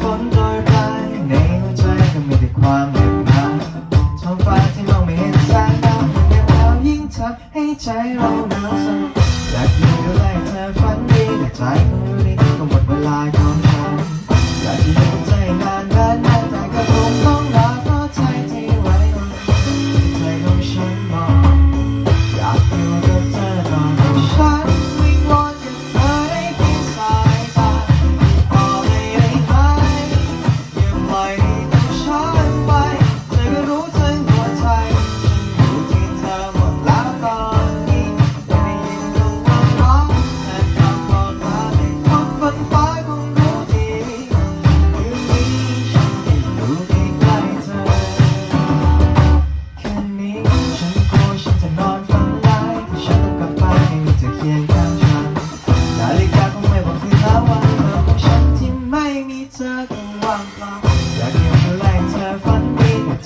ฝนโปรยปลายในหัวใจก็มีแต่ความเหน็บหนาวท้องฟ้าที่มองไม่เห็นแสงดาวเหน็บหนายิ่งทำให้ใจเราหนาวสั่นอยากอยู่ดูแลเธอฝันดีแต่ใจของเราดีก็หมดเวลาของ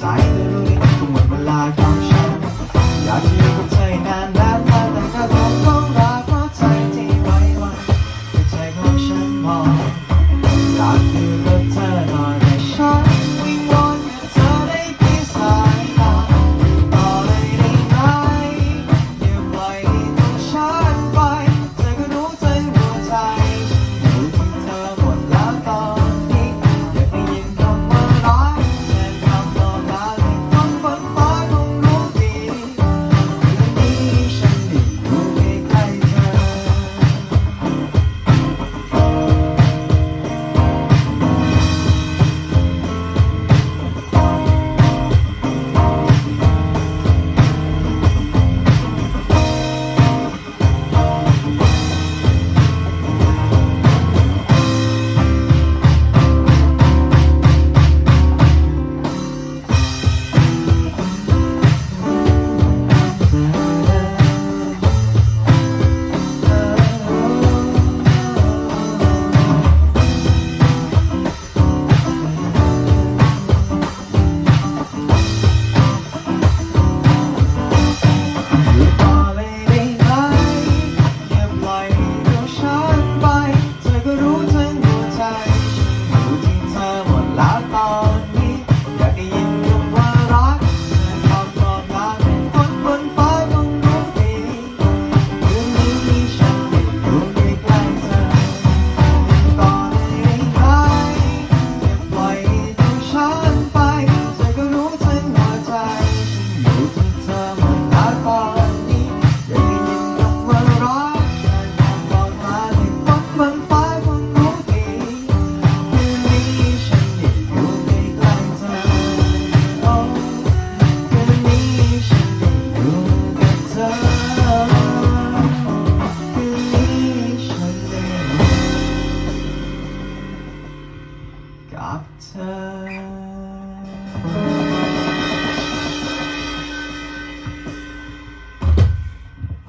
silent.